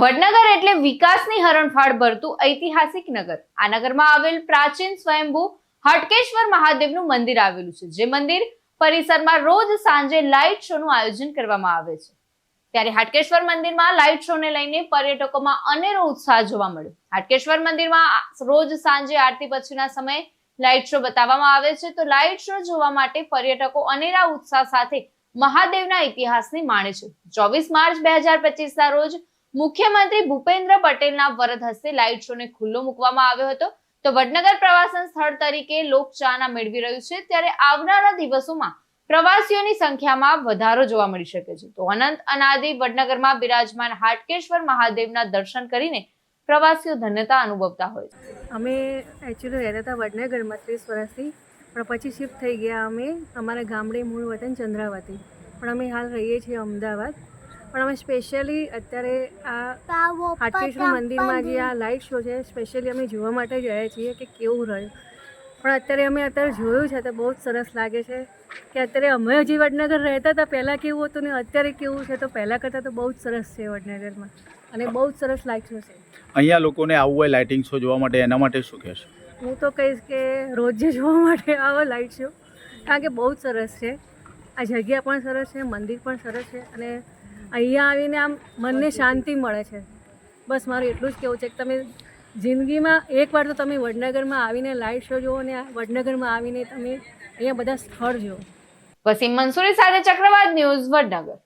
વડનગર એટલે વિકાસની હરણફાળ ભરતું ઐતિહાસિક નગર. આ નગરમાં આવેલ પ્રાચીન સ્વયંભૂ હટકેશ્વર મહાદેવનું મંદિર આવેલું છે, જે મંદિર પરિસરમાં રોજ સાંજે લાઇટ શોનું આયોજન કરવામાં આવે છે. ત્યારે હાટકેશ્વર મંદિરમાં લાઇટ શોને લઈને પર્યટકોમાં અનેરો ઉત્સાહ જોવા મળ્યો. હાટકેશ્વર મંદિરમાં રોજ સાંજે આરતી પછીના સમયે લાઇટ શો બતાવવામાં આવે છે, તો લાઇટ શો જોવા માટે પર્યટકો અનેરા ઉત્સાહ સાથે મહાદેવના ઇતિહાસની માણે છે. ચોવીસ માર્ચ બે હજાર પચીસના રોજ મુખ્યમંત્રી ભૂપેન્દ્ર પટેલના વરદ હસ્તે લાઇટ શોને ખુલ્લો મૂકવામાં આવ્યો હતો. તો વડનગર પ્રવાસન સ્થળ તરીકે લોકચાહના મેળવી રહ્યું છે. ત્યારે આવનારા દિવસોમાં પ્રવાસીઓની સંખ્યામાં વધારો જોવા મળી શકે છે. તો અનંત અનાદિ વડનગરમાં બિરાજમાન હાટકેશ્વર મહાદેવના દર્શન કરીને પ્રવાસીઓ ધન્યતા અનુભવતા હોય છે. અમે એકચ્યુઅલી રહેતા હતા વડનગરમાં ત્રીસ વર્ષથી, પણ પછી શિફ્ટ થઈ ગયા. અમે અમારા ગામડે મૂળ વતન ચંદ્રાવતી. પણ અમે હાલ રહીએ છીએ અમદાવાદ. પણ અમે સ્પેશિયલી અત્યારે આ હાટકેશ્વર મંદિરમાં જે આ લાઇટ શો છે સ્પેશિયલી અમે જોવા માટે ગયા છીએ કે કેવું રહ્યું. પણ અત્યારે અમે અત્યારે જોયું છે તો બહુ જ સરસ લાગે છે કે અત્યારે અમે હજી વડનગર રહેતા હતા પહેલાં કેવું હતું ને અત્યારે કેવું છે તો પહેલાં કરતાં તો બહુ જ સરસ છે વડનગરમાં. અને બહુ જ સરસ લાઇટ શો છે. અહીંયા લોકોને આવવું હોય લાઇટિંગ શો જોવા માટે એના માટે શું કહેશો? હું તો કહીશ કે રોજે જોવા માટે આવો લાઇટ શો કારણ કે બહુ જ સરસ છે. આ જગ્યા પણ સરસ છે મંદિર પણ સરસ છે અને અહીંયા આવીને આમ મનને શાંતિ મળે છે. બસ મારું એટલું જ કહેવું છે કે તમે જિંદગીમાં એકવાર તો તમે વડનગરમાં આવીને લાઇટ શો જુઓ અને વડનગરમાં આવીને તમે અહીંયા બધા સ્થળ જુઓ. વસીમ મંસૂરી સાથે ચક્રવાત ન્યૂઝ વડનગર.